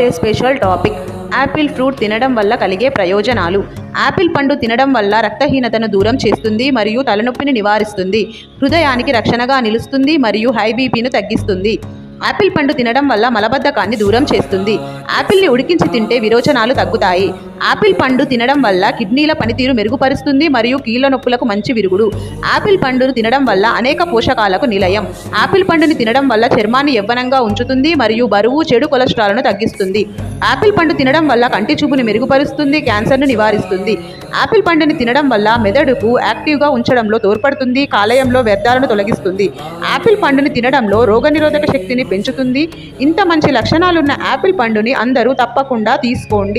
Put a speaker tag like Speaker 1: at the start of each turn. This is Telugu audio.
Speaker 1: Today special topic. Apple fruit తినడం వల్ల కలిగే ప్రయోజనాలు. యాపిల్ పండు తినడం వల్ల రక్తహీనతను దూరం చేస్తుంది మరియు తలనొప్పిని నివారిస్తుంది. హృదయానికి రక్షణగా నిలుస్తుంది మరియు హై బీపీను తగ్గిస్తుంది. యాపిల్ పండు తినడం వల్ల మలబద్ధకాన్ని దూరం చేస్తుంది. యాపిల్ని ఉడికించి తింటే విరోచనాలు తగ్గుతాయి. ఆపిల్ పండు తినడం వల్ల కిడ్నీల పనితీరు మెరుగుపరుస్తుంది మరియు కీళ్ళ నొప్పులకు మంచి విరుగుడు. ఆపిల్ పండును తినడం వల్ల అనేక పోషకాలకు నిలయం. ఆపిల్ పండుని తినడం వల్ల చర్మాన్ని యవ్వనంగా ఉంచుతుంది మరియు బరువు చెడు కొలెస్ట్రాల్ను తగ్గిస్తుంది. ఆపిల్ పండు తినడం వల్ల కంటి చూపుని మెరుగుపరుస్తుంది క్యాన్సర్ను నివారిస్తుంది. ఆపిల్ పండుని తినడం వల్ల మెదడుకు యాక్టివ్గా ఉంచడంలో తోడ్పడుతుంది కాలేయంలో వ్యర్థాలను తొలగిస్తుంది. ఆపిల్ పండుని తినడంలో రోగనిరోధక శక్తిని పెంచుతుంది. ఇంత మంచి లక్షణాలున్న ఆపిల్ పండుని అందరూ తప్పకుండా తీసుకోండి.